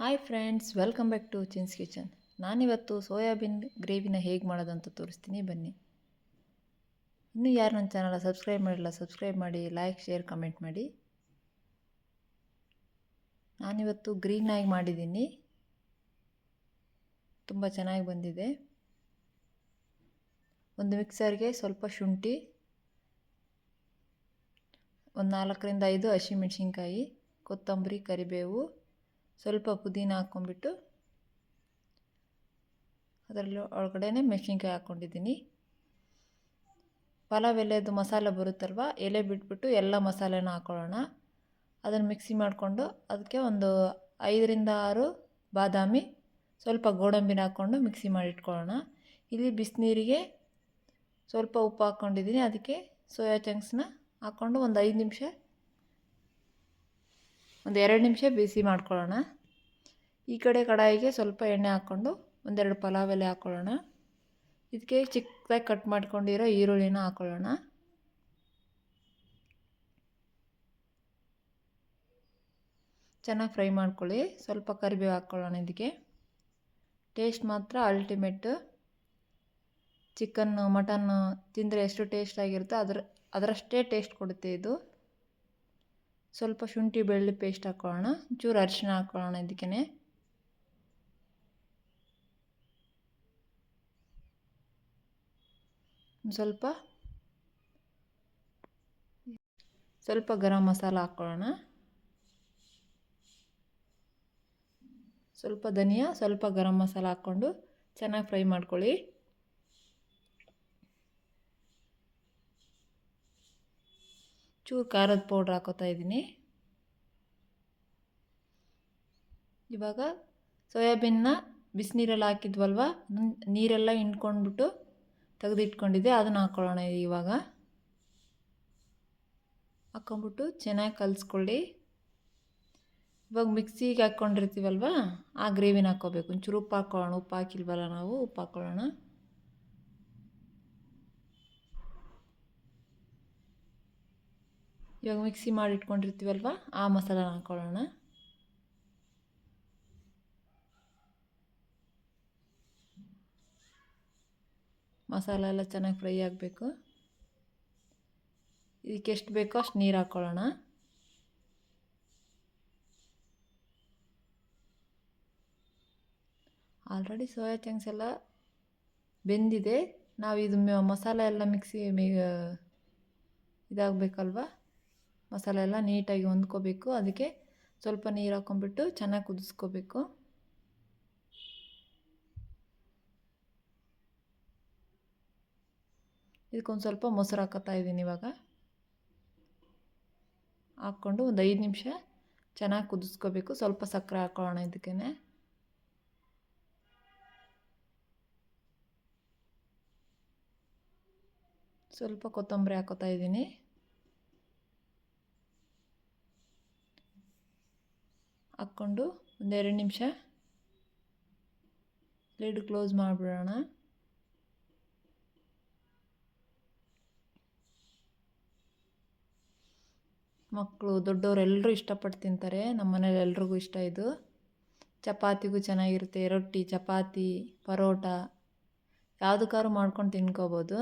Hi friends welcome back to Chin's kitchen ನಾನಿವತ್ತು soybean ಗ್ರೇವಿನ ಹೇಗೆ ಮಾಡೋದಂತ ತೋರಿಸ್ತೀನಿ, ಬನ್ನಿ. ಇನ್ನೂ ಯಾರು ನನ್ನ ಚಾನಲ್ ಸಬ್ಸ್ಕ್ರೈಬ್ ಮಾಡಿಲ್ಲ ಸಬ್ಸ್ಕ್ರೈಬ್ ಮಾಡಿ ಲೈಕ್ ಶೇರ್ ಕಮೆಂಟ್ ಮಾಡಿ. ನಾನಿವತ್ತು ಗ್ರೀನಾಗಿ ಮಾಡಿದ್ದೀನಿ. ತುಂಬ ಚೆನ್ನಾಗಿ ಬಂದಿದೆ. ಒಂದು ಮಿಕ್ಸರ್ಗೆ ಸ್ವಲ್ಪ ಶುಂಠಿ, ಒಂದು ನಾಲ್ಕರಿಂದ ಐದು ಹಸಿಮೆಣ್ಸಿನ್ಕಾಯಿ ಕೊತ್ತಂಬರಿ, ಕರಿಬೇವು ಸ್ವಲ್ಪ ಪುದೀನ ಹಾಕ್ಕೊಂಡ್ಬಿಟ್ಟು ಅದರಲ್ಲಿ ಒಳಗಡೆ ಮೆಣಸಿನ್ಕಾಯಿ ಹಾಕ್ಕೊಂಡಿದ್ದೀನಿ. ಪಲಾವ್ ಎಲೆದು ಮಸಾಲೆ ಬರುತ್ತಲ್ವ, ಎಲೆ ಬಿಟ್ಬಿಟ್ಟು ಎಲ್ಲ ಮಸಾಲೆನ ಹಾಕ್ಕೊಳ್ಳೋಣ ಅದನ್ನು ಮಿಕ್ಸಿ ಮಾಡಿಕೊಂಡು ಅದಕ್ಕೆ ಒಂದು ಐದರಿಂದ ಆರು ಬಾದಾಮಿ, ಸ್ವಲ್ಪ ಗೋಡಂಬಿನ ಹಾಕ್ಕೊಂಡು ಮಿಕ್ಸಿ ಮಾಡಿ ಇಟ್ಕೊಳ್ಳೋಣ ಇಲ್ಲಿ ಬಿಸಿನೀರಿಗೆ ಸ್ವಲ್ಪ ಉಪ್ಪು ಹಾಕ್ಕೊಂಡಿದ್ದೀನಿ, ಅದಕ್ಕೆ ಸೋಯಾ ಚಂಕ್ಸ್ನ ಹಾಕ್ಕೊಂಡು ಒಂದು ಐದು ನಿಮಿಷ ಒಂದು ಎರಡು ನಿಮಿಷ ಬಿಸಿ ಮಾಡ್ಕೊಳ್ಳೋಣ. ಈ ಕಡೆ ಕಡಾಯಿಗೆ ಸ್ವಲ್ಪ ಎಣ್ಣೆ ಹಾಕ್ಕೊಂಡು ಒಂದೆರಡು ಪಲಾವ್ ಎಲೆ ಹಾಕ್ಕೊಳ್ಳೋಣ. ಇದಕ್ಕೆ ಚಿಕ್ಕದಾಗಿ ಕಟ್ ಮಾಡ್ಕೊಂಡಿರೋ ಈರುಳ್ಳಿನ ಹಾಕ್ಕೊಳ್ಳೋಣ. ಚೆನ್ನಾಗಿ ಫ್ರೈ ಮಾಡ್ಕೊಳ್ಳಿ. ಸ್ವಲ್ಪ ಕರಿಬೇವು ಹಾಕ್ಕೊಳ್ಳೋಣ ಇದಕ್ಕೆ. ಟೇಸ್ಟ್ ಮಾತ್ರ ಅಲ್ಟಿಮೇಟ್ ಚಿಕನ್ನು, ಮಟನ್ನು ತಿಂದರೆ ಎಷ್ಟು ಟೇಸ್ಟ್ ಆಗಿರುತ್ತೋ ಅದರ, ಅದರಷ್ಟೇ ಟೇಸ್ಟ್ ಕೊಡುತ್ತೆ ಇದು. ಸ್ವಲ್ಪ ಶುಂಠಿ, ಬೆಳ್ಳುಳ್ಳಿ ಪೇಸ್ಟ್ ಹಾಕ್ಕೊಳ್ಳೋಣ ಚೂರು ಅರಿಶಿನ ಹಾಕ್ಕೊಳ್ಳೋಣ ಇದಕ್ಕೇ ಸ್ವಲ್ಪ ಸ್ವಲ್ಪ ಗರಂ ಮಸಾಲ ಹಾಕ್ಕೊಳ್ಳೋಣ ಸ್ವಲ್ಪ ಧನಿಯಾ, ಸ್ವಲ್ಪ ಗರಂ ಮಸಾಲ ಹಾಕ್ಕೊಂಡು ಚೆನ್ನಾಗಿ ಫ್ರೈ ಮಾಡ್ಕೊಳ್ಳಿ. ಚೂರು ಖಾರದ ಪೌಡ್ರ್ ಹಾಕೋತಾ ಇದ್ದೀನಿ. ಇವಾಗ ಸೋಯಾಬೀನ್ನ ಬಿಸಿನೀರಲ್ಲಿ ಹಾಕಿದ್ವಲ್ವ? ನೀರೆಲ್ಲ ಹಿಂಡ್ಕೊಂಡ್ಬಿಟ್ಟು ತೆಗೆದಿಟ್ಕೊಂಡಿದ್ದೆ. ಅದನ್ನು ಹಾಕ್ಕೊಳ್ಳೋಣ ಇವಾಗ. ಹಾಕ್ಕೊಂಬಿಟ್ಟು ಚೆನ್ನಾಗಿ ಕಲಿಸ್ಕೊಳ್ಳಿ. ಇವಾಗ ಮಿಕ್ಸಿಗೆ ಹಾಕ್ಕೊಂಡಿರ್ತೀವಲ್ವ ಆ ಗ್ರೇವಿನ ಹಾಕ್ಕೋಬೇಕು. ಒಂಚೂರು ಉಪ್ಪು ಹಾಕ್ಕೊಳ್ಳೋಣ ಉಪ್ಪು ಹಾಕಿಲ್ವಲ್ಲ ನಾವು? ಉಪ್ಪು ಹಾಕ್ಕೊಳ್ಳೋಣ ಇವಾಗ ಮಿಕ್ಸಿ ಮಾಡಿ ಇಟ್ಕೊಂಡಿರ್ತೀವಲ್ವ? ಆ ಮಸಾಲ ಹಾಕೊಳ್ಳೋಣ. ಮಸಾಲ ಎಲ್ಲ ಚೆನ್ನಾಗಿ ಫ್ರೈ ಆಗಬೇಕು. ಇದಕ್ಕೆ ಎಷ್ಟು ಬೇಕೋ ಅಷ್ಟು ನೀರು ಹಾಕ್ಕೊಳ್ಳೋಣ ಆಲ್ರೆಡಿ ಸೋಯಾ ಚಂಕ್ಸ್ ಎಲ್ಲ ಬೆಂದಿದೆ. ನಾವು ಇದು ಮಸಾಲೆ ಎಲ್ಲ ಮಿಕ್ಸಿ ಇದಾಗಬೇಕಲ್ವ? ಮಸಾಲೆ ಎಲ್ಲ ನೀಟಾಗಿ ಹೊಂದ್ಕೋಬೇಕು. ಅದಕ್ಕೆ ಸ್ವಲ್ಪ ನೀರು ಹಾಕ್ಕೊಂಬಿಟ್ಟು ಚೆನ್ನಾಗಿ ಕುದಿಸ್ಕೋಬೇಕು. ಇದಕ್ಕೊಂದು ಸ್ವಲ್ಪ ಮೊಸರು ಹಾಕೋತಾ ಇದ್ದೀನಿ ಇವಾಗ. ಹಾಕ್ಕೊಂಡು ಒಂದು ಐದು ನಿಮಿಷ ಚೆನ್ನಾಗಿ ಕುದಿಸ್ಕೋಬೇಕು. ಸ್ವಲ್ಪ ಸಕ್ಕರೆ ಹಾಕೊಳ್ಳೋಣ ಇದಕ್ಕೇ ಸ್ವಲ್ಪ ಕೊತ್ತಂಬರಿ ಹಾಕೋತಾ ಇದ್ದೀನಿ. ಹಾಕ್ಕೊಂಡು ಒಂದೆರಡು ನಿಮಿಷ ಲಿಡ್ ಕ್ಲೋಸ್ ಮಾಡಿಬಿಡೋಣ. ಮಕ್ಕಳು, ದೊಡ್ಡವರು ಎಲ್ಲರೂ ಇಷ್ಟಪಟ್ಟು ತಿಂತಾರೆ. ನಮ್ಮ ಮನೇಲಿ ಎಲ್ರಿಗೂ ಇಷ್ಟ ಇದು. ಚಪಾತಿಗೂ ಚೆನ್ನಾಗಿರುತ್ತೆ, ರೊಟ್ಟಿ, ಚಪಾತಿ, ಪರೋಟ. ಯಾವುದಕ್ಕಾದ್ರೂ ಮಾಡ್ಕೊಂಡು ತಿನ್ಕೋಬೋದು.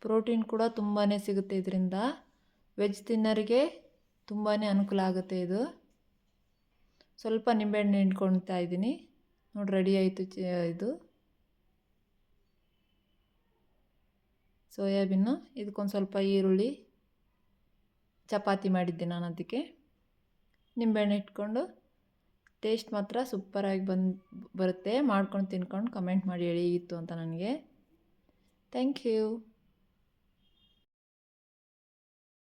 ಪ್ರೋಟೀನ್ ಕೂಡ ತುಂಬಾ ಸಿಗುತ್ತೆ ಇದರಿಂದ. ವೆಜ್ ತಿನ್ನೋರಿಗೆ ತುಂಬಾ ಅನುಕೂಲ ಆಗುತ್ತೆ ಇದು. ಸ್ವಲ್ಪ ನಿಂಬೆಹಣ್ಣು ಇಟ್ಕೊಳ್ತಾ ಇದ್ದೀನಿ. ನೋಡಿ ರೆಡಿ ಆಯಿತು ಇದು. ಸೋಯಾಬೀನು, ಇದಕ್ಕೊಂದು ಸ್ವಲ್ಪ ಈರುಳ್ಳಿ, ಚಪಾತಿ ಮಾಡಿದ್ದೆ ನಾನು ಅದಕ್ಕೆ. ನಿಂಬೆಹಣ್ಣು ಇಟ್ಕೊಂಡು ಟೇಸ್ಟ್ ಮಾತ್ರ ಸೂಪರಾಗಿ ಬಂದು, ಬರುತ್ತೆ. ಮಾಡ್ಕೊಂಡು ತಿನ್ಕೊಂಡು ಕಮೆಂಟ್ ಮಾಡಿ ಹೇಳಿ ಇತ್ತು ಅಂತ ನನಗೆ. Thank you